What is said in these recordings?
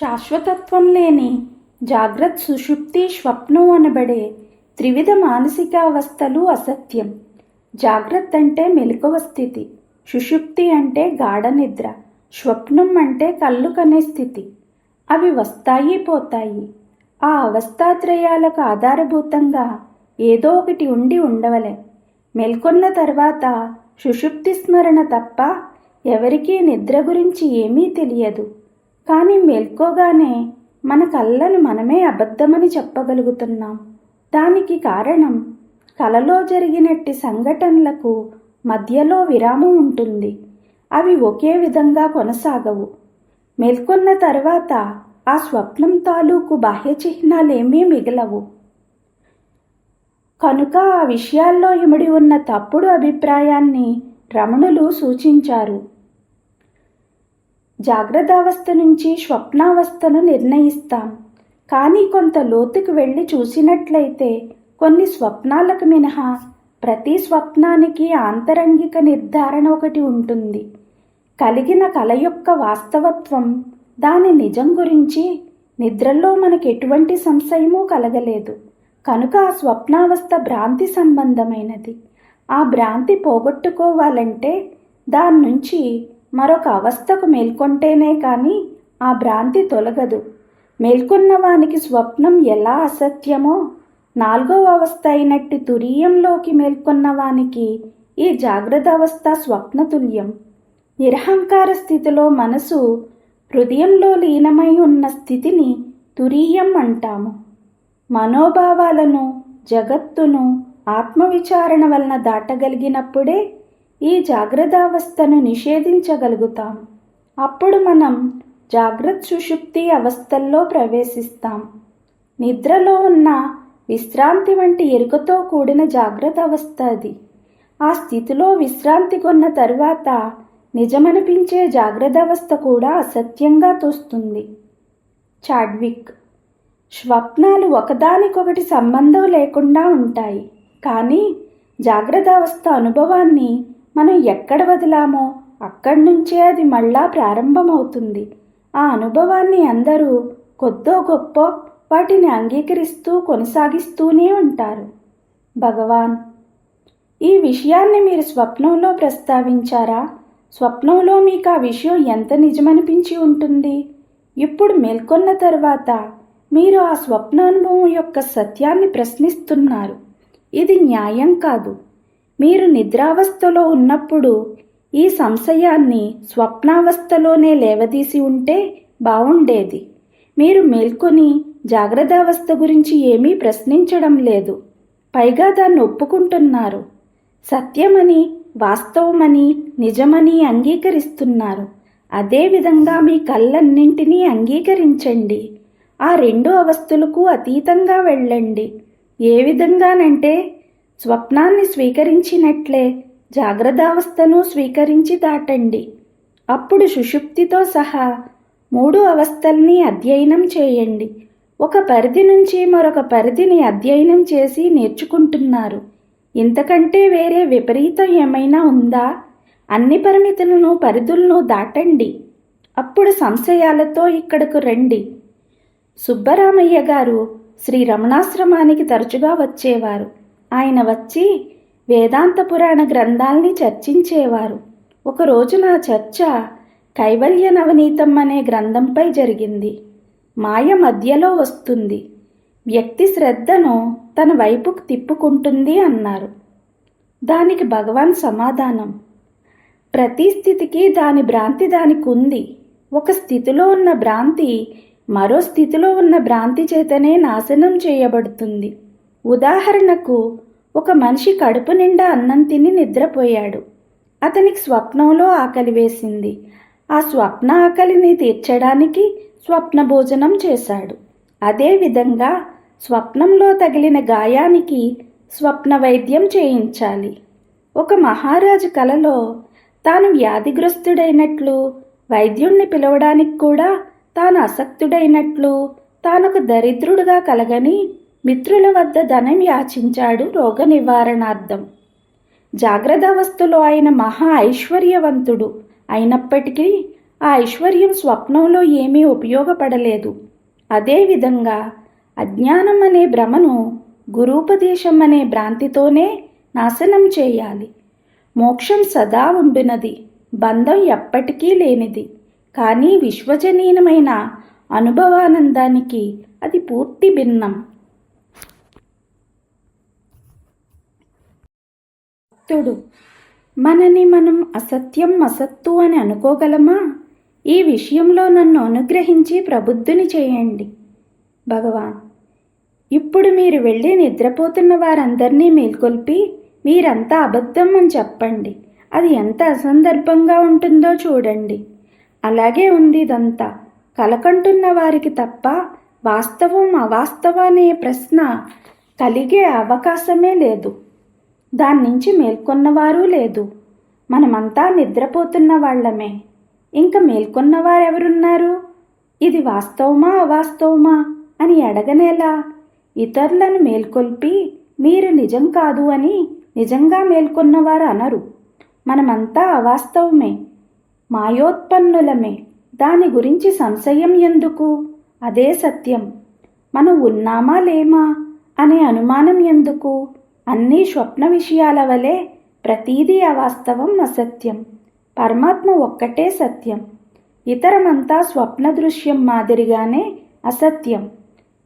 శాశ్వతత్వం లేని జాగ్రత్త సుషుప్తి స్వప్నం అనబడే త్రివిధ మానసికావస్థలు అసత్యం. జాగ్రత్త అంటే మెలకువ స్థితి సుషుప్తి అంటే గాఢ నిద్ర స్వప్నం అంటే కళ్ళు కనే స్థితి. అవి వస్తాయి పోతాయి. ఆ అవస్థాత్రయాలకు ఆధారభూతంగా ఏదో ఒకటి ఉండి ఉండవలే. మేల్కొన్న తర్వాత సుషుప్తి స్మరణ తప్ప ఎవరికీ నిద్ర గురించి ఏమీ తెలియదు. కానీ మేల్కోగానే మన కళ్ళను మనమే అబద్ధమని చెప్పగలుగుతున్నాం. దానికి కారణం కలలో జరిగినట్టి సంఘటనలకు మధ్యలో విరామం ఉంటుంది. అవి ఒకే విధంగా కొనసాగవు. మేల్కొన్న తర్వాత ఆ స్వప్నం తాలూకు బాహ్య చిహ్నాలేమీ మిగలవు. కనుక ఆ విషయాల్లో ఇమిడి ఉన్న తప్పుడు అభిప్రాయాన్ని రమణులు సూచించారు. జాగ్రత్తావస్థ నుంచి స్వప్నావస్థను నిర్ణయిస్తాం. కానీ కొంత లోతుకు వెళ్ళి చూసినట్లయితే కొన్ని స్వప్నాలకు మినహా ప్రతి స్వప్నానికి ఆంతరంగిక నిర్ధారణ ఒకటి ఉంటుంది. కలిగిన కల యొక్క వాస్తవత్వం దాని నిజం గురించి నిద్రలో మనకు ఎటువంటి సంశయమూ కలగలేదు. కనుక ఆ స్వప్నావస్థ భ్రాంతి సంబంధమైనది. ఆ భ్రాంతి పోగొట్టుకోవాలంటే దాని నుంచి మరొక అవస్థకు మేల్కొంటేనే కానీ ఆ భ్రాంతి తొలగదు. మేల్కొన్నవానికి స్వప్నం ఎలా అసత్యమో నాలుగవ అవస్థ అయినట్టి తురీయంలోకి మేల్కొన్న వానికి ఈ జాగ్రత్త అవస్థ స్వప్నతుల్యం. నిరహంకార స్థితిలో మనసు హృదయంలో లీనమై ఉన్న స్థితిని తురీయం అంటాము. మనోభావాలను జగత్తును ఆత్మవిచారణ వలన దాటగలిగినప్పుడే ఈ జాగ్రత్తావస్థను నిషేధించగలుగుతాం. అప్పుడు మనం జాగ్రత్త సుషుప్తి అవస్థల్లో ప్రవేశిస్తాం. నిద్రలో ఉన్న విశ్రాంతి వంటి ఎరుకతో కూడిన జాగ్రత్త అవస్థ అది. ఆ స్థితిలో విశ్రాంతి కొన్న తరువాత నిజమనిపించే జాగ్రత్త అవస్థ కూడా అసత్యంగా తోస్తుంది. చాడ్విక్ స్వప్నాలు ఒకదానికొకటి సంబంధం లేకుండా ఉంటాయి. కానీ జాగ్రత్త అవస్థ అనుభవాన్ని మనం ఎక్కడ వదిలామో అక్కడి నుంచే అది మళ్ళా ప్రారంభమవుతుంది. ఆ అనుభవాన్ని అందరూ కొద్దో గొప్ప వాటిని అంగీకరిస్తూ కొనసాగిస్తూనే ఉంటారు. భగవాన్ ఈ విషయాన్ని మీరు స్వప్నంలో ప్రస్తావించారా? స్వప్నంలో మీకు ఆ విషయం ఎంత నిజమనిపించి ఉంటుంది? ఇప్పుడు మేల్కొన్న తర్వాత మీరు ఆ స్వప్నానుభవం యొక్క సత్యాన్ని ప్రశ్నిస్తున్నారు. ఇది న్యాయం కాదు. మీరు నిద్రావస్థలో ఉన్నప్పుడు ఈ సంశయాన్ని స్వప్నావస్థలోనే లేవదీసి ఉంటే బావుండేది. మీరు మేల్కొని జాగ్రత్తావస్థ గురించి ఏమీ ప్రశ్నించడం లేదు. పైగా దాన్ని ఒప్పుకుంటున్నారు. సత్యమని వాస్తవమని నిజమని అంగీకరిస్తున్నారు. అదేవిధంగా మీ కళ్ళన్నింటినీ అంగీకరించండి. ఆ రెండు అవస్థలకు అతీతంగా వెళ్ళండి. ఏ విధంగానంటే స్వప్నాన్ని స్వీకరించినట్లే జాగ్రత్తావస్థను స్వీకరించి దాటండి. అప్పుడు సుషుప్తితో సహా మూడు అవస్థల్ని అధ్యయనం చేయండి. ఒక పరిధి నుంచి మరొక పరిధిని అధ్యయనం చేసి నేర్చుకుంటున్నారు. ఇంతకంటే వేరే విపరీతం ఏమైనా ఉందా? అన్ని పరిమితులను పరిధులను దాటండి. అప్పుడు సంశయాలతో ఇక్కడకు రండి. సుబ్బరామయ్య గారు శ్రీ రమణాశ్రమానికి తరచుగా వచ్చేవారు. ఆయన వచ్చి వేదాంత పురాణ గ్రంథాల్ని చర్చించేవారు. ఒకరోజు నా చర్చ కైవల్య నవనీతం అనే గ్రంథంపై జరిగింది. మాయ మధ్యలో వస్తుంది. వ్యక్తి శ్రద్ధను తన వైపుకు తిప్పుకుంటుంది అన్నారు. దానికి భగవాన్ సమాధానం. ప్రతి స్థితికి దాని భ్రాంతి దానికి ఉంది. ఒక స్థితిలో ఉన్న భ్రాంతి మరో స్థితిలో ఉన్న భ్రాంతి చేతనే నాశనం చేయబడుతుంది. ఉదాహరణకు ఒక మనిషి కడుపు నిండా అన్నం తిని నిద్రపోయాడు. అతనికి స్వప్నంలో ఆకలి వేసింది. ఆ స్వప్న ఆకలిని తీర్చడానికి స్వప్న భోజనం చేశాడు అదేవిధంగా స్వప్నంలో తగిలిన గాయానికి స్వప్న వైద్యం చేయించాలి. ఒక మహారాజు కలలో తాను వ్యాధిగ్రస్తుడైనట్లు వైద్యుణ్ణి పిలవడానికి కూడా తాను అసక్తుడైనట్లు తానొక దరిద్రుడుగా కలగని మిత్రుల వద్ద ధనం యాచించాడు రోగ నివారణార్థం జాగ్రత్తావస్థలో ఆయన మహా ఐశ్వర్యవంతుడు. అయినప్పటికీ ఆ ఐశ్వర్యం స్వప్నంలో ఏమీ ఉపయోగపడలేదు. అదేవిధంగా అజ్ఞానం అనే భ్రమను గురూపదేశం అనే భ్రాంతితోనే నాశనం చేయాలి. మోక్షం సదా ఉండునది. బంధం ఎప్పటికీ లేనిది. కానీ విశ్వజనీయమైన అనుభవానందానికి అది పూర్తి భిన్నం. భక్తుడు. మనని మనం అసత్యం అసత్తు అని అనుకోగలమా? ఈ విషయంలో నన్ను అనుగ్రహించి ప్రబుద్ధుని చేయండి. భగవాన్ ఇప్పుడు మీరు వెళ్ళి నిద్రపోతున్న వారందరినీ మేల్కొల్పి మీరంతా అబద్ధం అని చెప్పండి. అది ఎంత అసందర్భంగా ఉంటుందో చూడండి. అలాగే ఉంది ఇదంతా. కలకంటున్న వారికి తప్ప వాస్తవం అవాస్తవ అనే ప్రశ్న కలిగే అవకాశమే లేదు. దాని నుంచి మేల్కొన్నవారు లేదు. మనమంతా నిద్రపోతున్న వాళ్ళమే. ఇంక మేల్కొన్నవారెవరున్నారు? ఇది వాస్తవమా అవాస్తవమా అని అడగనేలా ఇతరులను మేల్కొల్పి మీరు నిజం కాదు అని నిజంగా మేల్కొన్నవారు అనరు. మనమంతా అవాస్తవమే. మాయోత్పన్నులమే. దాని గురించి సంశయం ఎందుకు? అదే సత్యం. మనం ఉన్నామా లేమా? అనే అనుమానం ఎందుకు? అన్నీ స్వప్న విషయాల వలె ప్రతీదీ అవాస్తవం అసత్యం. పరమాత్మ ఒక్కటే సత్యం. ఇతరమంతా స్వప్న దృశ్యం మాదిరిగానే అసత్యం.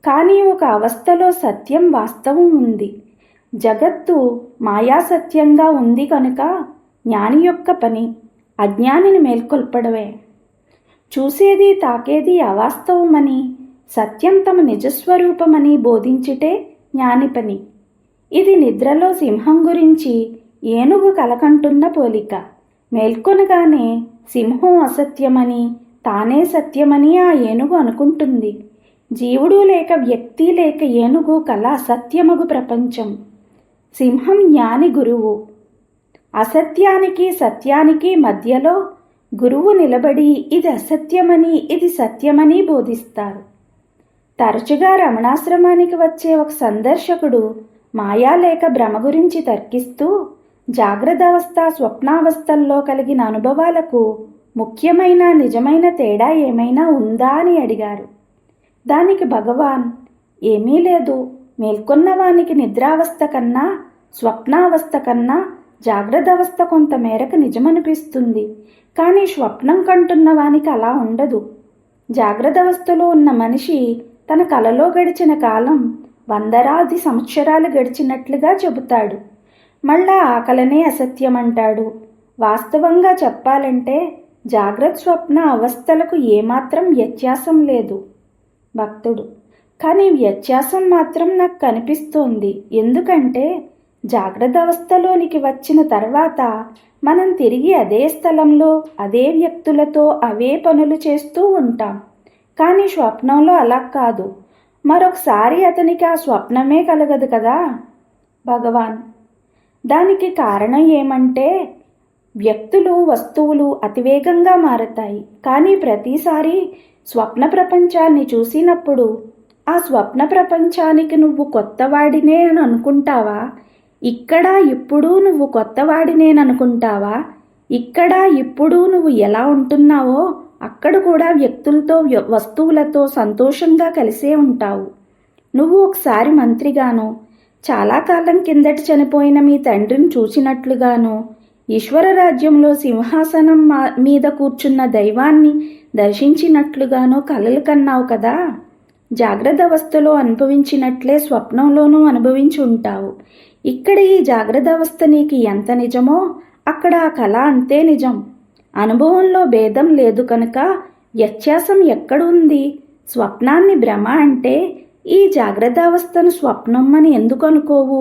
కానీ ఒక అవస్థలో సత్యం వాస్తవం ఉంది. జగత్తు మాయాసత్యంగా ఉంది కనుక జ్ఞాని యొక్క పని అజ్ఞానిని మేల్కొల్పడమే. చూసేది తాకేది అవాస్తవమని సత్యం తమ నిజస్వరూపమని బోధించిటే జ్ఞాని పని. ఇది నిద్రలో సింహం గురించి ఏనుగు కలకంటున్న పోలిక. మేల్కొనగానే సింహం అసత్యమని తానే సత్యమని ఆ ఏనుగు అనుకుంటుంది. జీవుడు లేక వ్యక్తి లేక ఏనుగు కల అసత్యమగు ప్రపంచం. సింహం జ్ఞాని గురువు. అసత్యానికి సత్యానికి మధ్యలో గురువు నిలబడి ఇది అసత్యమని ఇది సత్యమని బోధిస్తారు. తరచుగా రమణాశ్రమానికి వచ్చే ఒక సందర్శకుడు మాయా లేక భ్రమ గురించి తర్కిస్తూ జాగ్రత్త అవస్థ స్వప్నావస్థల్లో కలిగిన అనుభవాలకు ముఖ్యమైన నిజమైన తేడా ఏమైనా ఉందా అని అడిగారు. దానికి భగవాన్ ఏమీ లేదు. మేల్కొన్న వానికి నిద్రావస్థ కన్నా స్వప్నావస్థ కన్నా జాగ్రత్త అవస్థ కొంత మేరకు నిజమనిపిస్తుంది. కానీ స్వప్నం కంటున్న వానికి అలా ఉండదు. జాగ్రత్త అవస్థలో ఉన్న మనిషి తన కలలో గడిచిన కాలం వందరాది సంవత్సరాలు గడిచినట్లుగా చెబుతాడు. మళ్ళా ఆకలనే అసత్యం అంటాడు వాస్తవంగా చెప్పాలంటే జాగ్రత్త స్వప్న అవస్థలకు ఏమాత్రం వ్యత్యాసం లేదు. భక్తుడు కానీ వ్యత్యాసం మాత్రం నాకు కనిపిస్తోంది. ఎందుకంటే జాగ్రత్త అవస్థలోనికి వచ్చిన తర్వాత మనం తిరిగి అదే స్థలంలో అదే వ్యక్తులతో అవే పనులు చేస్తూ ఉంటాం. కానీ స్వప్నంలో అలా కాదు. మరొకసారి అతనికి ఆ స్వప్నమే కలగదు కదా? భగవాన్ దానికి కారణం ఏమంటే వ్యక్తులు వస్తువులు అతివేగంగా మారతాయి. కానీ ప్రతిసారి స్వప్న ప్రపంచాన్ని చూసినప్పుడు ఆ స్వప్న ప్రపంచానికి నువ్వు కొత్తవాడినే అని అనుకుంటావా? ఇక్కడ ఇప్పుడు నువ్వు కొత్తవాడినేననుకుంటావా ఇక్కడ ఇప్పుడు నువ్వు ఎలా ఉంటున్నావో అక్కడ కూడా వ్యక్తులతో వస్తువులతో సంతోషంగా కలిసే ఉంటావు. నువ్వు ఒకసారి మంత్రిగాను చాలా కాలం కిందట చనిపోయిన మీ తండ్రిని చూసినట్లుగాను ఈశ్వరరాజ్యంలో సింహాసనం మా- మీద కూర్చున్న దైవాన్ని దర్శించినట్లుగానో కలలు కన్నావు కదా? జాగ్రత్త అవస్థలో అనుభవించినట్లే స్వప్నంలోనూ అనుభవించి ఉంటావు. ఇక్కడ ఈ జాగ్రత్త అవస్థ నీకు ఎంత నిజమో అక్కడ ఆ కళ అంతే నిజం. అనుభవంలో భేదం లేదు కనుక వ్యత్యాసం ఎక్కడుంది? స్వప్నాన్ని భ్రమ అంటే ఈ జాగ్రత్త అవస్థను స్వప్నం అని ఎందుకు అనుకోవు?